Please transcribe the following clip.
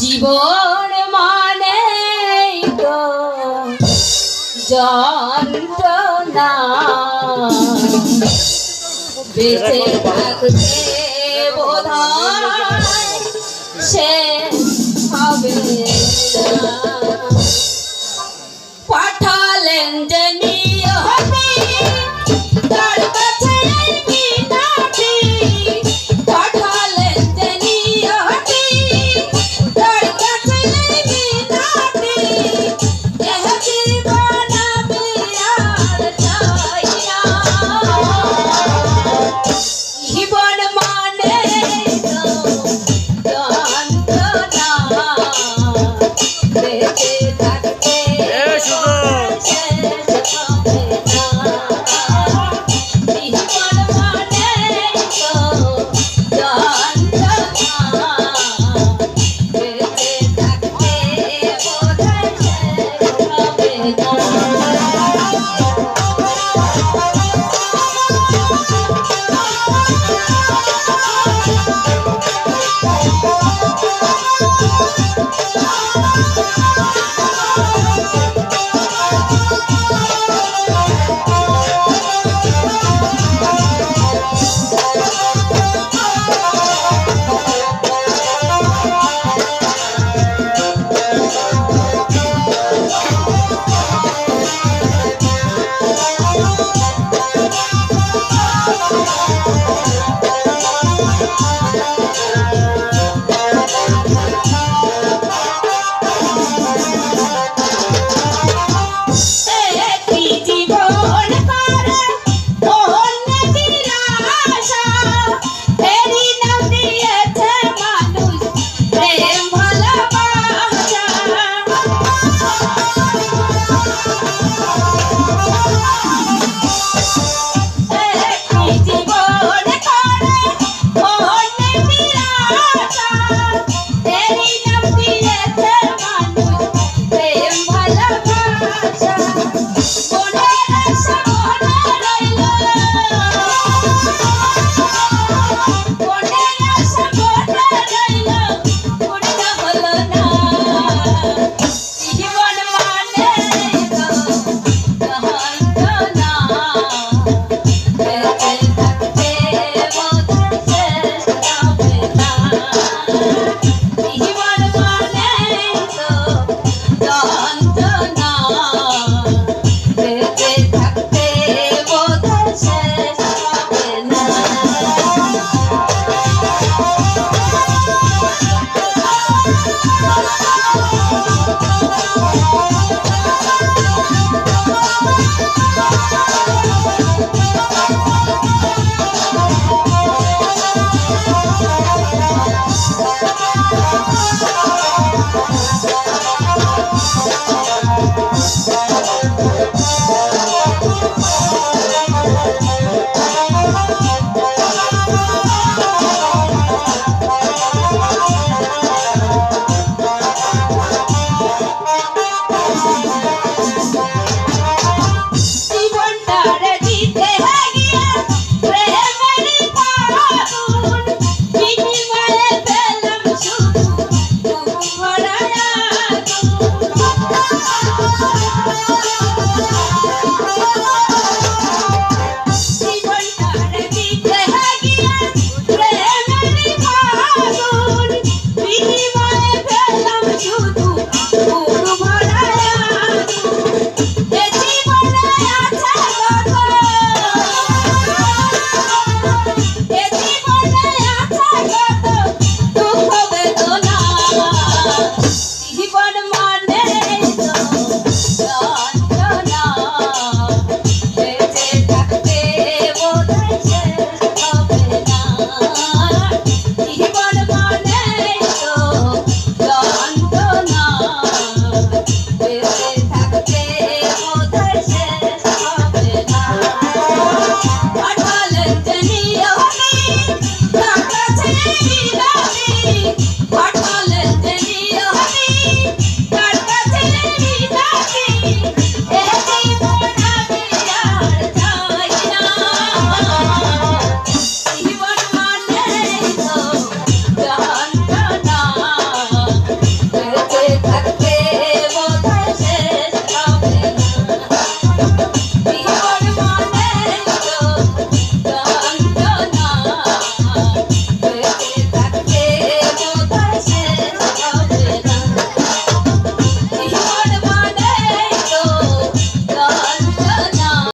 জীবন মানে তো যন্ত্রণা। বেঁচে থাকতে বোধ সে হবে না। Quarter and Denny. Thank you.